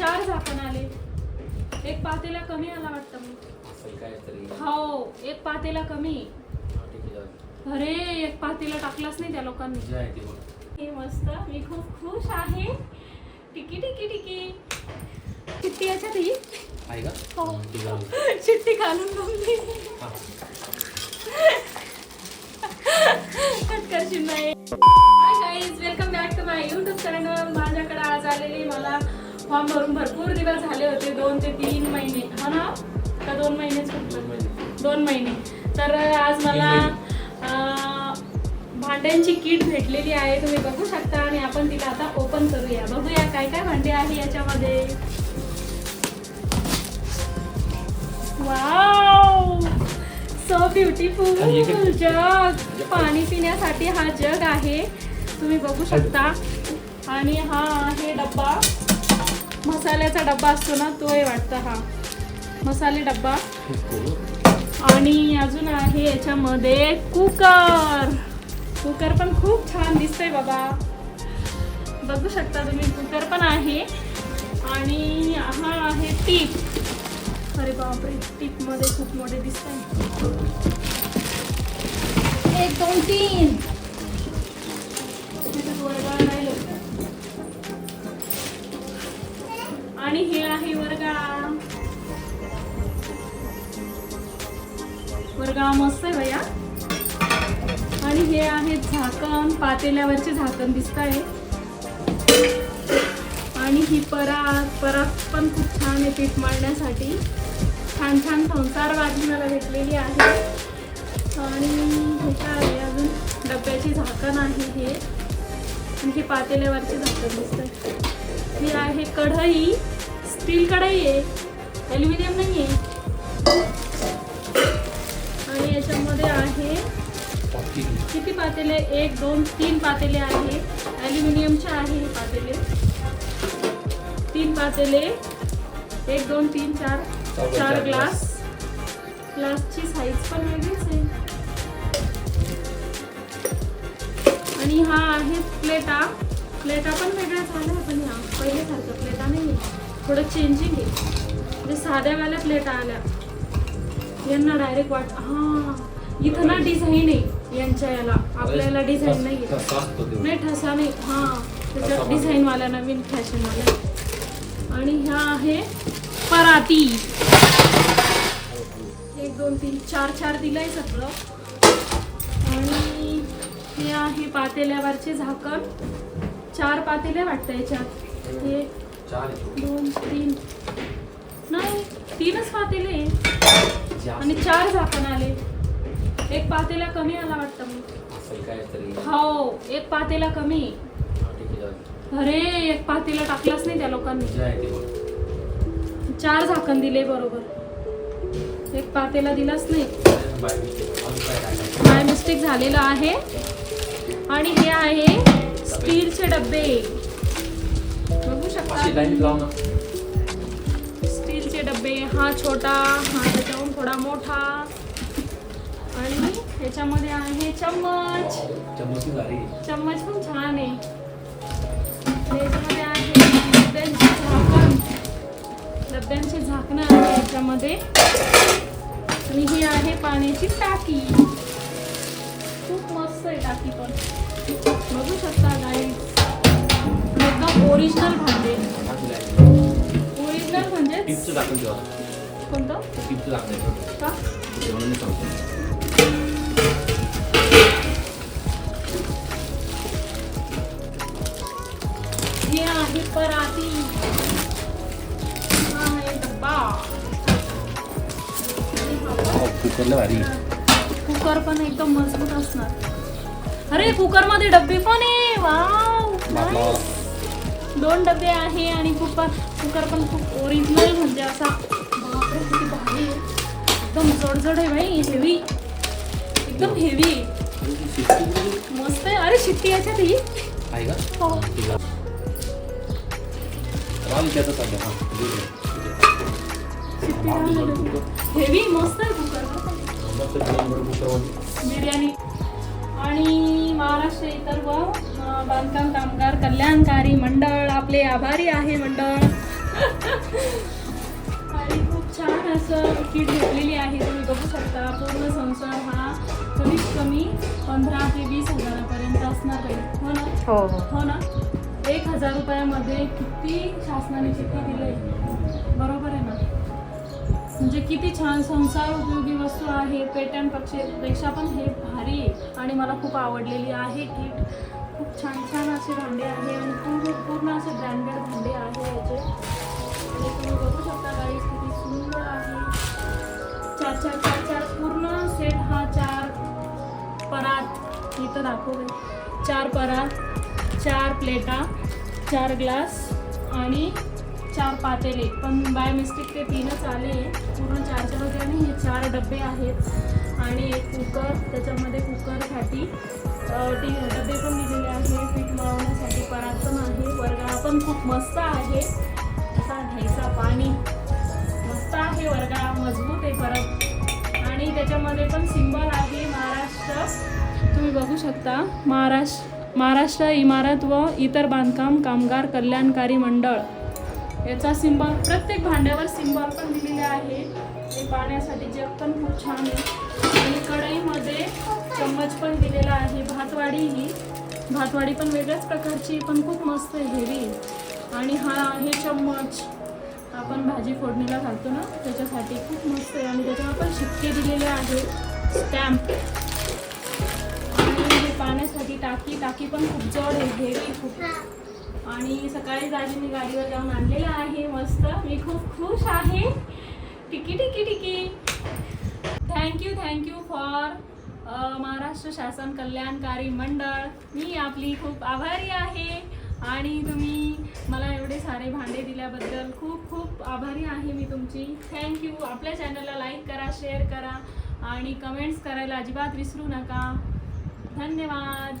चार झाकण आले. एक पातेला कमी आला वाटतं मग असेल काय तरी. हो एक पातेला कमी. अरे एक पातेला टाकलाच नाही त्या लोकांनी. जे आहे ते बघ. हे मस्त मी खूप खुश आहे. टिकी टिकी टिकी. चिट्टी याच्यात ही आहे का? हो. हा, चिट्टी घालून हा. कट करशील नाही. Hi guys welcome back to my YouTube channel माझ्याकडे आज आलेली मला फॉर्म भरून भरपूर दिवस झाले होते दोन ते तीन महिने. हा ना? का दोन महिनेच फक्त? दोन महिने. दोन महिने. तर आज मला भांड्यांची किट भेटलेली आहे तुम्ही बघू शकता आणि आपण तिला आता ओपन करूया. बघूया काय काय भांडे आहे याच्यामध्ये. वाव सो ब्युटिफुल जग! पाणी पिण्यासाठी हा जग आहे. तुम्ही बघू शकता. आणि हा आहे डब्बा. मसाल्याचा डब्बा असतो ना तो आहे वाटतं हा. मसाले डब्बा. आणि अजून आहे याच्यामध्ये कुकर. कुकर पण खूप छान दिसतंय बाबा. बघू शकता तुम्ही कुकर पण आहे. आणि हा आहे टीप. अरे बापरे टीपमध्ये खूप मोठे दिसत एक दोन तीन. आणि हे आहे वरगाळा वरगाळा मस्त आहे भैया. आणि हे आहे झाकण पातेल्यावरचे झाकण दिसत आहे आणि ही परात परात पण खूप छान आहे पीठ मारण्यासाठी छान छान संसार भाजी मला भेटलेली आहे. आणि हे काय आहे अजून? डब्याची झाकण आहे हे. आणि हे पातेल्यावरचे झाकण दिसत हे आहे कढई. स्टील कढई आहे. ॲल्युमिनियम नाही आहे आणि याच्यामध्ये आहे. किती पातेले? एक दोन तीन पातेले आहे. ॲल्युमिनियमचे आहे हे पातेले. तीन पातेले. एक दोन तीन चार. चार ग्लास ग्लासची साईज पण वेगळीच आहे. आणि हा आहे प्लेटा प्लेटा पण वेगळ्या झाल्या पण ह्या पहिल्यासारख्या प्लेटा नाही आहे थोडं चेंजिंग आहे. म्हणजे साध्यावाल्या प्लेटा आल्या. यांना डायरेक्ट वाट हा इथं ना डिझाईन आहे यांच्या याला. आपल्याला डिझाईन नाही आहे. नाही ठसा नाही. हा त्याच्यात ठसा डिझाईन वाला नवीन फॅशन वाला आणि ह्या आहे पराती. एक दोन तीन चार चार दिलंय सगळं. आणि हे आहे पातेल्यावरचे झाकण. चार पातेले वाटतं याच्यात. एक आहे. दोन तीन. नाही तीनच पातेले. आणि चार झाकण आले. एक पातेला कमी आला वाटतं तरी? हो एक पातेला कमी. हा, अरे एक पातेला टाकलाच नाही त्या लोकांनी. चार झाकण दिले बरोबर. एक पातेला दिलाच नाही. बाय मिस्टेक झालेलं आहे. आणि हे आहे स्टीलचे डबे बघू शकता स्टीलचे डबे हा छोटा हा त्याच्याहून थोडा मोठा. आणि ह्याच्यामध्ये आहे चम्मच. चम्मच पण छान आहे. आणि याच्यामध्ये आहे. डब्यांचे झाकण. डब्यांचे झाकणं आहे याच्यामध्ये आणि ही आहे पाण्याची टाकी. खूप मस्त आहे टाकी पण. बघू शकता गाई एकदम ओरिजिनल भांडे ओरिजिनल म्हणजे टिपचं ठेवा. कोणतं? टिपचं का? म्हणून मी सांगतो. हे आहे पराती. हा आहे डब्बा. कुकरला भारी. कुकर पण एकदम मजबूत असणार. अरे कुकरमध्ये डब्बे पण आहे. वाव. दोन डबे आहे आणि कुकर कुकर पण खूप ओरिजिनल म्हणजे असा. बापरे किती भारी आहे. एकदम जडजड आहे भाई हेवी एकदम हेवी मस्त आहे. अरे शिट्टी याच्यात ही आहे का? हो. ठीक आहे. राम त्याचं सध्या हां शिट्टी हेवी मस्त आहे कुकर. मस्त नंबर कुकरमध्ये. बिर्याणी. आणि महाराष्ट्र इतर व बांधकाम कामगार कल्याणकारी मंडळ. आपले आभारी आहे मंडळ. आणि खूप छान असं किट घेतलेली आहे. तुम्ही बघू शकता पूर्ण संसार हा कमीत कमी पंधरा ते वीस हजारापर्यंत असणार आहे. हो ना? हो हो. हो ना? एक हजार रुपयामध्ये किती शासनाने चिठ्ठी दिली म्हणजे किती छान संसार उपयोगी वस्तू आहे पेटन पक्षीपेक्षा पण हे भारी आहे आणि मला खूप आवडलेली आहे किट. खूप छान छान असे भांडे आहे आणि पूर्ण पूर्ण असे ब्रँडेड भांडे आहे याचे. आणि तुम्ही बघू शकता गाईस किती सुंदर आहे. चार चार चार चार पूर्ण सेट हा चार परात. इथं दाखवले चार परात चार प्लेटा चार ग्लास आणि चार पातेले पण बाय मिस्टेक ते तीनच आले पूर्ण चार चार होते आणि हे चार डबे आहेत. आणि एक कुकर त्याच्यामध्ये कुकरसाठी अं, टी डबे पण दिलेले आहे पीठ मळवण्यासाठी परात पण आहे. वर्गा पण खूप मस्त आहे. असा घ्यायचा पाणी. मस्त आहे वर्गा मजबूत आहे परत. आणि त्याच्यामध्ये पण सिंबल आहे महाराष्ट्र. तुम्ही बघू शकता. महाराष्ट्र महाराष्ट्र इमारत व इतर बांधकाम कामगार कल्याणकारी मंडळ. याचा सिंबॉल प्रत्येक भांड्यावर सिंबॉल पण दिलेले आहे. हे पाण्यासाठी जग पण खूप छान आहे. आणि कढईमध्ये चम्मच पण दिलेला आहे. भातवाडी ही. भातवाडी पण वेगळ्याच प्रकारची पण खूप मस्त आहे हेवी आणि हा आहे चम्मच. आपण भाजी फोडणीला घालतो ना त्याच्यासाठी खूप मस्त आहे. आणि त्याच्यावर पण शिक्के दिलेले आहेत स्टॅम्प आणि पाण्यासाठी टाकी. टाकी पण खूप जड आहे. हेवी खूप. आणि सकाळी दाजीने गाडीवर जाऊन आणलेलं आहे मस्त. मी खूप खुश आहे. टिकी टिकी टिकी. थँक्यू थँक्यू फॉर महाराष्ट्र शासन कल्याणकारी मंडळ. मी आपली खूप आभारी आहे. आणि तुम्ही मला एवढे सारे भांडे दिल्याबद्दल खूप खूप आभारी आहे मी तुमची. थँक्यू आपल्या चॅनलला लाईक करा शेअर करा. आणि कमेंट्स करायला अजिबात विसरू नका. धन्यवाद.